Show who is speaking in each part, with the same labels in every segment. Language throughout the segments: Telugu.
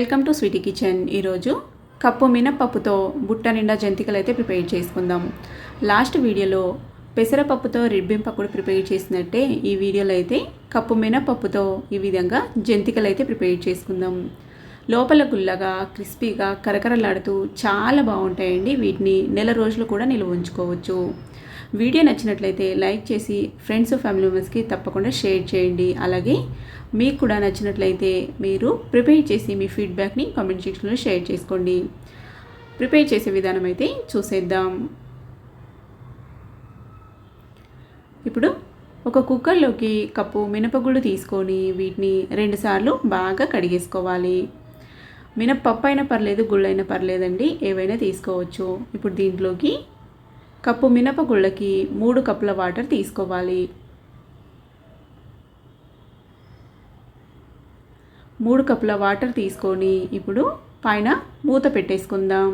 Speaker 1: Welcome to sweety kitchen. ఈరోజు కప్పు మినపప్పుతో బుట్ట నిండా జంతికలు అయితే ప్రిపేర్ చేసుకుందాం. లాస్ట్ వీడియోలో పెసరపప్పుతో రిబ్బింప ప్రిపేర్ చేసినట్టే ఈ వీడియోలో అయితే కప్పు మినపప్పుతో ఈ విధంగా జంతికలు అయితే ప్రిపేర్ చేసుకుందాం. లోపల గుల్లగా క్రిస్పీగా కరకరలాడుతూ చాలా బాగుంటాయండి. వీటిని నెల రోజులు కూడా నిల్వ ఉంచుకోవచ్చు. వీడియో నచ్చినట్లయితే లైక్ చేసి ఫ్రెండ్స్ ఫ్యామిలీ మెంబర్స్కి తప్పకుండా షేర్ చేయండి. అలాగే మీకు కూడా నచ్చినట్లయితే మీరు ప్రిపేర్ చేసి మీ ఫీడ్బ్యాక్ని కామెంట్ సెక్షన్లో షేర్ చేసుకోండి. ప్రిపేర్ చేసే విధానం అయితే చూసేద్దాం. ఇప్పుడు ఒక కుక్కర్లోకి కప్పు మినపగుళ్ళు తీసుకొని వీటిని రెండుసార్లు బాగా కడిగేసుకోవాలి. మినప్పప్పు అయినా పర్లేదు గుళ్ళైనా పర్లేదండి ఏవైనా తీసుకోవచ్చు. ఇప్పుడు దీంట్లోకి కప్పు మినపగుళ్ళకి మూడు కప్పుల వాటర్ తీసుకోవాలి. మూడు కప్పుల వాటర్ తీసుకొని ఇప్పుడు పైన మూత పెట్టేసుకుందాం.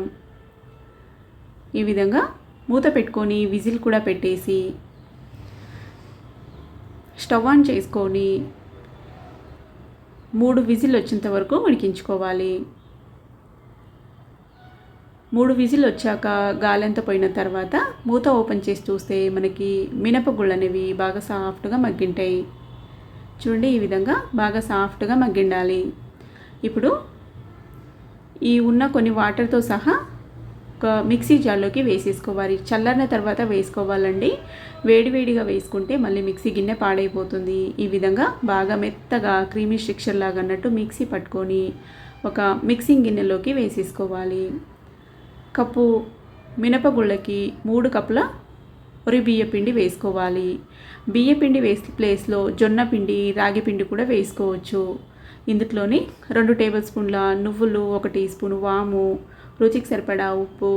Speaker 1: ఈ విధంగా మూత పెట్టుకొని విజిల్ కూడా పెట్టేసి స్టవ్ ఆన్ చేసుకొని మూడు విజిల్ వచ్చేంత వరకు ఉడికించుకోవాలి. మూడు విజిల్ వచ్చాక గాలెంత పోయిన తర్వాత మూత ఓపెన్ చేసి చూస్తే మనకి మినపగుళ్ళు అనేవి బాగా సాఫ్ట్గా మగ్గింటాయి. చూడండి ఈ విధంగా బాగా సాఫ్ట్గా మగ్గిండాలి. ఇప్పుడు ఈ ఉన్న కొన్ని వాటర్తో సహా ఒక మిక్సీ జార్లోకి వేసేసుకోవాలి. చల్లరిన తర్వాత వేసుకోవాలండి. వేడివేడిగా వేసుకుంటే మళ్ళీ మిక్సీ గిన్నె పాడైపోతుంది. ఈ విధంగా బాగా మెత్తగా క్రీమీ స్ట్రిక్చర్ లాగా అన్నట్టు మిక్సీ పట్టుకొని ఒక మిక్సింగ్ గిన్నెలోకి వేసేసుకోవాలి. కప్పు మినపగుళ్ళకి మూడు కప్పుల ఒరి బియ్యపిండి వేసుకోవాలి. బియ్యపిండి వేసి ప్లేస్లో జొన్న పిండి రాగి పిండి కూడా వేసుకోవచ్చు. ఇందులోని రెండు టేబుల్ స్పూన్ల నువ్వులు ఒక టీ స్పూన్ వాము రుచికి సరిపడా ఉప్పు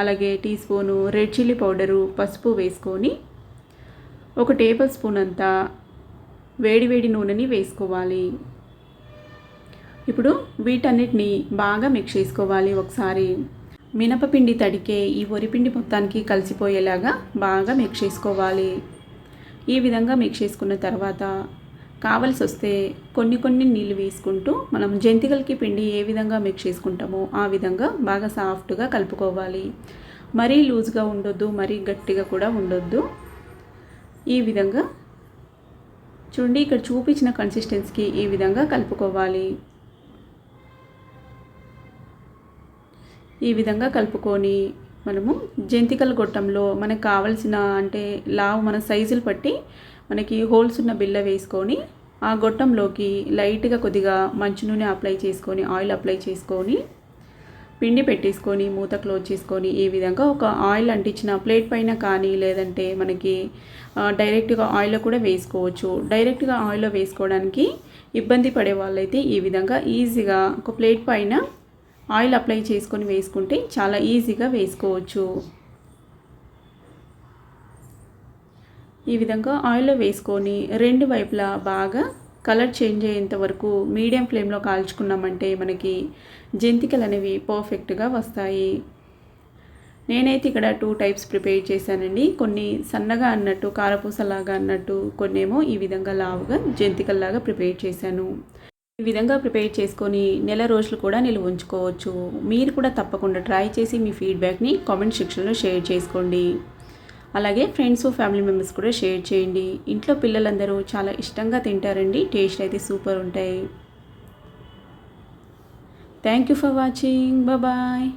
Speaker 1: అలాగే teaspoon red chilli powder పసుపు వేసుకొని ఒక టేబుల్ స్పూన్ అంతా వేడివేడి నూనెని వేసుకోవాలి. ఇప్పుడు వీటన్నిటిని బాగా మిక్స్ చేసుకోవాలి ఒకసారి. మినపపిండి తడికే ఈ వరిపిండి మొత్తానికి కలిసిపోయేలాగా బాగా మిక్స్ చేసుకోవాలి. ఈ విధంగా మిక్స్ చేసుకున్న తర్వాత కావలసి వస్తే కొన్ని కొన్ని నీళ్ళు వేసుకుంటూ మనం జంతికలకి పిండి ఏ విధంగా మిక్స్ చేసుకుంటామో ఆ విధంగా బాగా సాఫ్ట్గా కలుపుకోవాలి. మరీ లూజ్గా ఉండొద్దు మరీ గట్టిగా కూడా ఉండొద్దు. ఈ విధంగా చూడండి ఇక్కడ చూపించిన కన్సిస్టెన్సీకి ఈ విధంగా కలుపుకోవాలి. ఈ విధంగా కలుపుకొని మనము జంతికల గొట్టంలో మనకు కావలసిన అంటే లావు మన సైజులు బట్టి మనకి హోల్స్ ఉన్న బిల్ల వేసుకొని ఆ గొట్టంలోకి లైట్గా కొద్దిగా మంచు నూనె అప్లై చేసుకొని ఆయిల్ అప్లై చేసుకొని పిండి పెట్టేసుకొని మూత క్లోజ్ చేసుకొని ఈ విధంగా ఒక ఆయిల్ అంటించిన ప్లేట్ పైన కానీ లేదంటే మనకి డైరెక్ట్గా ఆయిల్లో కూడా వేసుకోవచ్చు. డైరెక్ట్గా ఆయిల్లో వేసుకోవడానికి ఇబ్బంది పడే వాళ్ళైతే ఈ విధంగా ఈజీగా ఒక ప్లేట్ పైన ఆయిల్ అప్లై చేసుకొని వేసుకుంటే చాలా ఈజీగా వేసుకోవచ్చు. ఈ విధంగా ఆయిల్లో వేసుకొని రెండు వైపులా బాగా కలర్ చేంజ్ అయ్యేంత వరకు మీడియం ఫ్లేమ్లో కాల్చుకున్నామంటే మనకి జంతికలు అనేవి పర్ఫెక్ట్గా వస్తాయి. నేనైతే ఇక్కడ టూ టైప్స్ ప్రిపేర్ చేశానండి. కొన్ని సన్నగా అన్నట్టు కారపూసలాగా అన్నట్టు కొన్నేమో ఈ విధంగా లావుగా జంతికల్లాగా ప్రిపేర్ చేశాను. ఈ విధంగా ప్రిపేర్ చేసుకొని నెల రోజులు కూడా నిల్వ ఉంచుకోవచ్చు. మీరు కూడా తప్పకుండా ట్రై చేసి మీ ఫీడ్బ్యాక్ని కామెంట్ సెక్షన్లో షేర్ చేసుకోండి. అలాగే ఫ్రెండ్స్ ఫ్యామిలీ మెంబర్స్ కూడా షేర్ చేయండి. ఇంట్లో పిల్లలందరూ చాలా ఇష్టంగా తింటారండి. టేస్ట్ అయితే సూపర్ ఉంటాయి. Thank you for watching. Bye